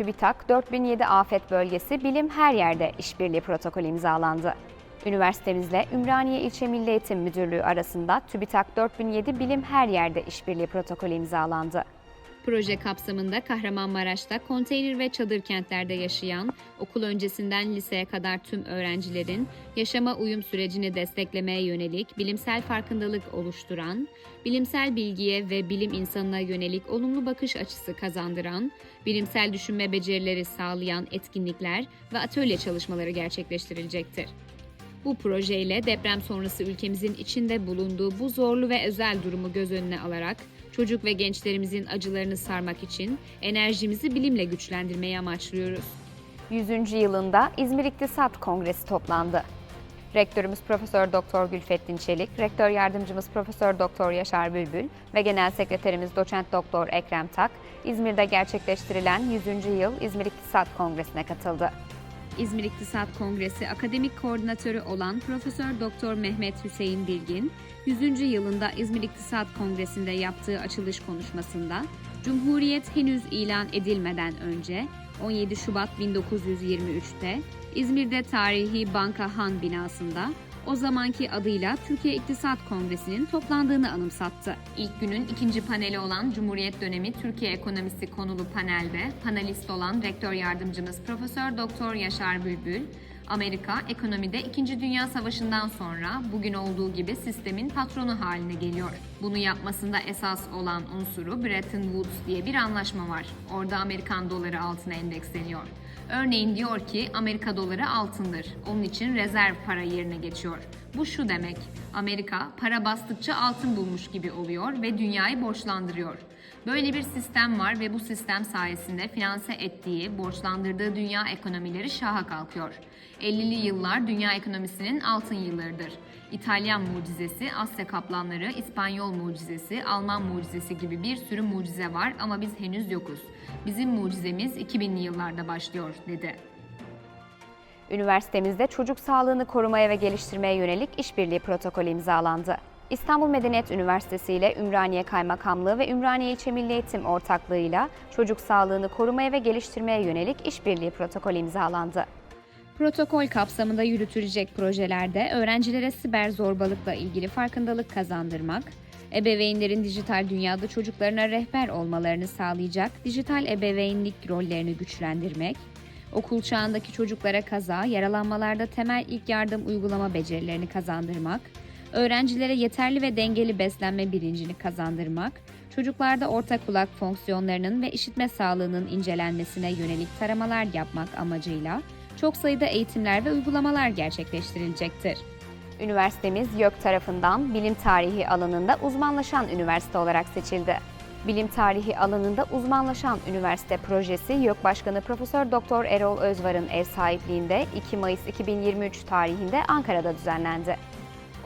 TÜBİTAK 4007 Afet Bölgesi Bilim Her Yerde işbirliği protokolü imzalandı. Üniversitemizle Ümraniye İlçe Milli Eğitim Müdürlüğü arasında TÜBİTAK 4007 Bilim Her Yerde işbirliği protokolü imzalandı. Proje kapsamında Kahramanmaraş'ta konteyner ve çadır kentlerde yaşayan, okul öncesinden liseye kadar tüm öğrencilerin yaşama uyum sürecini desteklemeye yönelik bilimsel farkındalık oluşturan, bilimsel bilgiye ve bilim insanına yönelik olumlu bakış açısı kazandıran, bilimsel düşünme becerileri sağlayan etkinlikler ve atölye çalışmaları gerçekleştirilecektir. Bu projeyle deprem sonrası ülkemizin içinde bulunduğu bu zorlu ve özel durumu göz önüne alarak çocuk ve gençlerimizin acılarını sarmak için enerjimizi bilimle güçlendirmeyi amaçlıyoruz. 100. yılında İzmir İktisat Kongresi toplandı. Rektörümüz Profesör Doktor Gülfettin Çelik, Rektör Yardımcımız Profesör Doktor Yaşar Bülbül ve Genel Sekreterimiz Doçent Doktor Ekrem Tak, İzmir'de gerçekleştirilen 100. yıl İzmir İktisat Kongresi'ne katıldı. İzmir İktisat Kongresi akademik koordinatörü olan Profesör Doktor Mehmet Hüseyin Bilgin, 100. yılında İzmir İktisat Kongresi'nde yaptığı açılış konuşmasında, Cumhuriyet henüz ilan edilmeden önce 17 Şubat 1923'te İzmir'de tarihi Banka Han binasında o zamanki adıyla Türkiye İktisat Kongresi'nin toplandığını anımsattı. İlk günün ikinci paneli olan Cumhuriyet dönemi Türkiye ekonomisi konulu panelde panelist olan rektör yardımcımız Profesör Doktor Yaşar Bülbül, Amerika ekonomide 2. Dünya Savaşı'ndan sonra bugün olduğu gibi sistemin patronu haline geliyor. Bunu yapmasında esas olan unsuru Bretton Woods diye bir anlaşma var. Orada Amerikan doları altına endeksleniyor. Örneğin diyor ki Amerika doları altındır. Onun için rezerv para yerine geçiyor. Bu şu demek. Amerika para bastıkça altın bulmuş gibi oluyor ve dünyayı borçlandırıyor. Böyle bir sistem var ve bu sistem sayesinde finanse ettiği, borçlandırdığı dünya ekonomileri şaha kalkıyor. 50'li yıllar dünya ekonomisinin altın yıllarıdır. İtalyan mucizesi, Asya kaplanları, İspanyol mucizesi, Alman mucizesi gibi bir sürü mucize var ama biz henüz yokuz. Bizim mucizemiz 2000'li yıllarda başlıyor dedi. Üniversitemizde çocuk sağlığını korumaya ve geliştirmeye yönelik işbirliği protokolü imzalandı. İstanbul Medeniyet Üniversitesi ile Ümraniye Kaymakamlığı ve Ümraniye İlçe Milli Eğitim ortaklığıyla çocuk sağlığını korumaya ve geliştirmeye yönelik işbirliği protokolü imzalandı. Protokol kapsamında yürütülecek projelerde öğrencilere siber zorbalıkla ilgili farkındalık kazandırmak, ebeveynlerin dijital dünyada çocuklarına rehber olmalarını sağlayacak dijital ebeveynlik rollerini güçlendirmek, okul çağındaki çocuklara kaza, yaralanmalarda temel ilk yardım uygulama becerilerini kazandırmak, öğrencilere yeterli ve dengeli beslenme bilincini kazandırmak, çocuklarda orta kulak fonksiyonlarının ve işitme sağlığının incelenmesine yönelik taramalar yapmak amacıyla çok sayıda eğitimler ve uygulamalar gerçekleştirilecektir. Üniversitemiz YÖK tarafından bilim tarihi alanında uzmanlaşan üniversite olarak seçildi. Bilim tarihi alanında uzmanlaşan üniversite projesi YÖK Başkanı Profesör Doktor Erol Özvar'ın ev sahipliğinde 2 Mayıs 2023 tarihinde Ankara'da düzenlendi.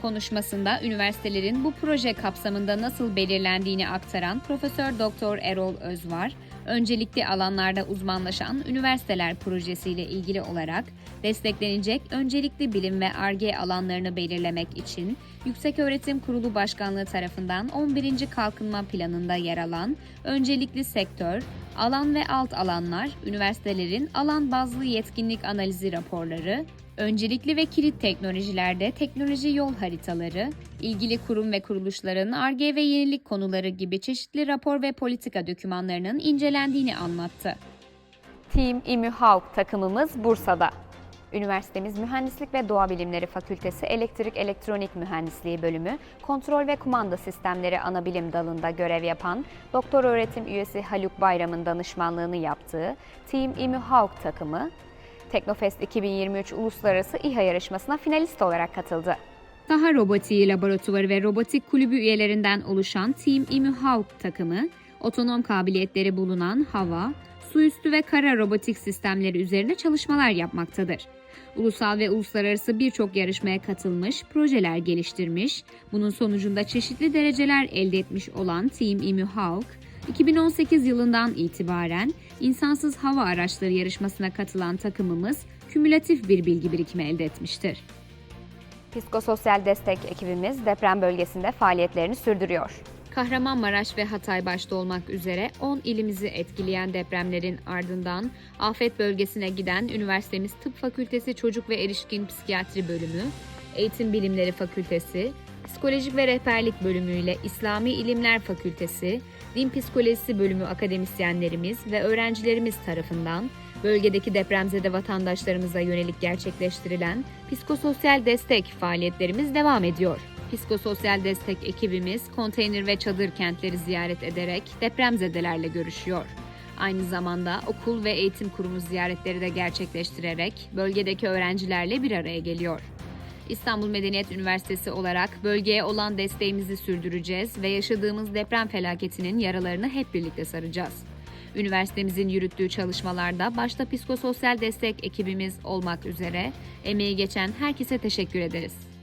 Konuşmasında üniversitelerin bu proje kapsamında nasıl belirlendiğini aktaran Profesör Doktor Erol Özvar, öncelikli alanlarda uzmanlaşan üniversiteler projesiyle ilgili olarak desteklenecek öncelikli bilim ve ARGE alanlarını belirlemek için Yükseköğretim Kurulu Başkanlığı tarafından 11. Kalkınma Planı'nda yer alan öncelikli sektör, alan ve alt alanlar, üniversitelerin alan bazlı yetkinlik analizi raporları, Öncelikli ve kilit teknolojilerde teknoloji yol haritaları, ilgili kurum ve kuruluşların ARGE ve yenilik konuları gibi çeşitli rapor ve politika dokümanlarının incelendiğini anlattı. Team İMÜ Hawk takımımız Bursa'da. Üniversitemiz Mühendislik ve Doğa Bilimleri Fakültesi Elektrik Elektronik Mühendisliği Bölümü Kontrol ve Kumanda Sistemleri Anabilim Dalı'nda görev yapan doktor öğretim üyesi Haluk Bayram'ın danışmanlığını yaptığı Team İMÜ Hawk takımı Teknofest 2023 Uluslararası İHA yarışmasına finalist olarak katıldı. Saha Robotiği Laboratuvarı ve Robotik Kulübü üyelerinden oluşan Team İMÜ Hawk takımı, otonom kabiliyetleri bulunan hava, su üstü ve kara robotik sistemleri üzerine çalışmalar yapmaktadır. Ulusal ve uluslararası birçok yarışmaya katılmış, projeler geliştirmiş, bunun sonucunda çeşitli dereceler elde etmiş olan Team İMÜ Hawk, 2018 yılından itibaren insansız hava araçları yarışmasına katılan takımımız kümülatif bir bilgi birikimi elde etmiştir. Psikososyal destek ekibimiz deprem bölgesinde faaliyetlerini sürdürüyor. Kahramanmaraş ve Hatay başta olmak üzere 10 ilimizi etkileyen depremlerin ardından afet bölgesine giden üniversitemiz Tıp Fakültesi Çocuk ve Erişkin Psikiyatri Bölümü, Eğitim Bilimleri Fakültesi, Psikolojik ve Rehberlik Bölümü ile İslami İlimler Fakültesi, Din Psikolojisi Bölümü akademisyenlerimiz ve öğrencilerimiz tarafından bölgedeki depremzede vatandaşlarımıza yönelik gerçekleştirilen psikososyal destek faaliyetlerimiz devam ediyor. Psikososyal destek ekibimiz konteyner ve çadır kentleri ziyaret ederek depremzedelerle görüşüyor. Aynı zamanda okul ve eğitim kurumu ziyaretleri de gerçekleştirerek bölgedeki öğrencilerle bir araya geliyor. İstanbul Medeniyet Üniversitesi olarak bölgeye olan desteğimizi sürdüreceğiz ve yaşadığımız deprem felaketinin yaralarını hep birlikte saracağız. Üniversitemizin yürüttüğü çalışmalarda başta psikososyal destek ekibimiz olmak üzere emeği geçen herkese teşekkür ederiz.